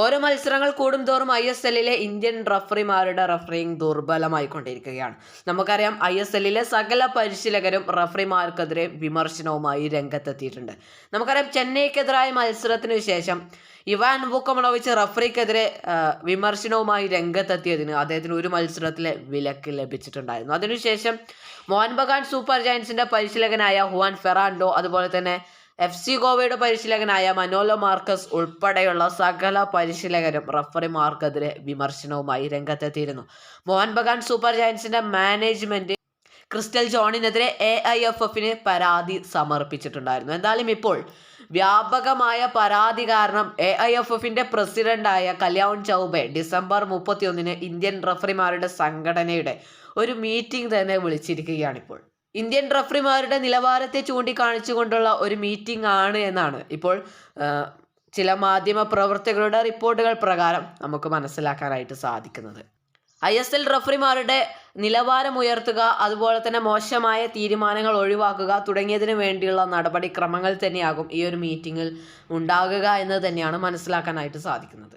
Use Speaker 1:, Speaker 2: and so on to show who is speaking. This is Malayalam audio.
Speaker 1: ഓരോ മത്സരങ്ങൾ കൂടുംതോറും ഐ എസ് എല്ലിലെ ഇന്ത്യൻ റഫറിമാരുടെ റഫറിങ് ദുർബലമായിക്കൊണ്ടിരിക്കുകയാണ്. നമുക്കറിയാം ഐ എസ് എല്ലിലെ സകല പരിശീലകരും റഫറിമാർക്കെതിരെ വിമർശനവുമായി രംഗത്തെത്തിയിട്ടുണ്ട്. നമുക്കറിയാം ചെന്നൈക്കെതിരായ മത്സരത്തിനു ശേഷം ഇവാൻ വുക്കമണോവിച്ച് റഫറിക്കെതിരെ വിമർശനവുമായി രംഗത്തെത്തിയതിന് അദ്ദേഹത്തിന് ഒരു മത്സരത്തിലെ വിലക്ക് ലഭിച്ചിട്ടുണ്ടായിരുന്നു. അതിനുശേഷം മോഹൻ ബഗാൻ സൂപ്പർ ജയൻസിന്റെ പരിശീലകനായ ഹുവാൻ ഫെറാൻഡോ അതുപോലെ തന്നെ എഫ് സി ഗോവയുടെ പരിശീലകനായ മനോലോ മാർക്കസ് ഉൾപ്പെടെയുള്ള സകല പരിശീലകരും റഫറിമാർക്കെതിരെ വിമർശനവുമായി രംഗത്തെത്തിയിരുന്നു. മോഹൻ ബഗാൻ സൂപ്പർ ജയൻസിന്റെ മാനേജ്മെന്റ് ക്രിസ്റ്റൽ ജോണിനെതിരെ എ ഐ എഫ് എഫിന് പരാതി സമർപ്പിച്ചിട്ടുണ്ടായിരുന്നു. എന്തായാലും ഇപ്പോൾ വ്യാപകമായ പരാതി കാരണം എ ഐ എഫ് എഫിന്റെ പ്രസിഡന്റായ കല്യാൺ ചൗബെ ഡിസംബർ മുപ്പത്തിയൊന്നിന് ഇന്ത്യൻ റഫറിമാരുടെ സംഘടനയുടെ ഒരു മീറ്റിംഗ് തന്നെ വിളിച്ചിരിക്കുകയാണ് ഇപ്പോൾ ഇന്ത്യൻ റഫറിമാരുടെ നിലവാരത്തെ ചൂണ്ടിക്കാണിച്ചുകൊണ്ടുള്ള ഒരു മീറ്റിംഗ് ആണ് എന്നാണ്. ഇപ്പോൾ ചില മാധ്യമ പ്രവർത്തകരുടെ റിപ്പോർട്ടുകൾ പ്രകാരം നമുക്ക് മനസ്സിലാക്കാനായിട്ട് സാധിക്കുന്നത്. ഐ എസ് എൽ റഫറിമാരുടെ നിലവാരം ഉയർത്തുക അതുപോലെ തന്നെ മോശമായ തീരുമാനങ്ങൾ ഒഴിവാക്കുക തുടങ്ങിയതിനു വേണ്ടിയുള്ള നടപടിക്രമങ്ങൾ തന്നെയാകും ഈ ഒരു മീറ്റിങ്ങിൽ ഉണ്ടാകുക എന്ന് തന്നെയാണ് മനസ്സിലാക്കാനായിട്ട് സാധിക്കുന്നത്.